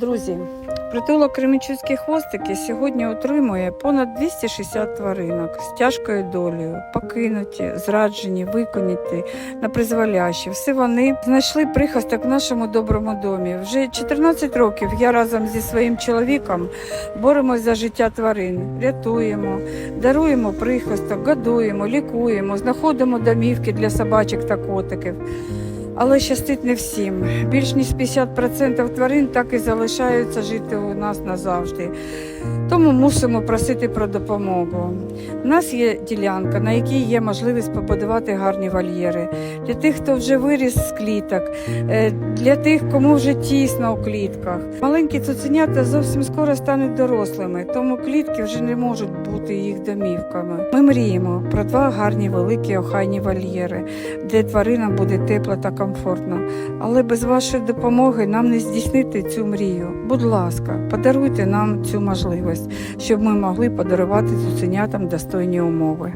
Друзі, притулок Кременчуцькі хвостики сьогодні утримує понад 260 тваринок з тяжкою долею, покинуті, зраджені, виконаті на призволяще. Все вони знайшли прихисток в нашому доброму домі. Вже 14 років я разом зі своїм чоловіком боремось за життя тварин, рятуємо, даруємо прихисток, годуємо, лікуємо, знаходимо домівки для собачок та котиків. Але щастить не всім. Більш ніж 50% тварин так і залишаються жити у нас назавжди. Тому мусимо просити про допомогу. У нас є ділянка, на якій є можливість побудувати гарні вольєри. Для тих, хто вже виріс з кліток, е, для тих, кому вже тісно у клітках. Маленькі цуценята зовсім скоро стануть дорослими, тому клітки вже не можуть бути їх домівками. Ми мріємо про два гарні великі охайні вольєри, де тваринам буде тепло та комфортно. Але без вашої допомоги нам не здійснити цю мрію. Будь ласка, подаруйте нам цю можливість, щоб ми могли подарувати цуценятам достойні умови.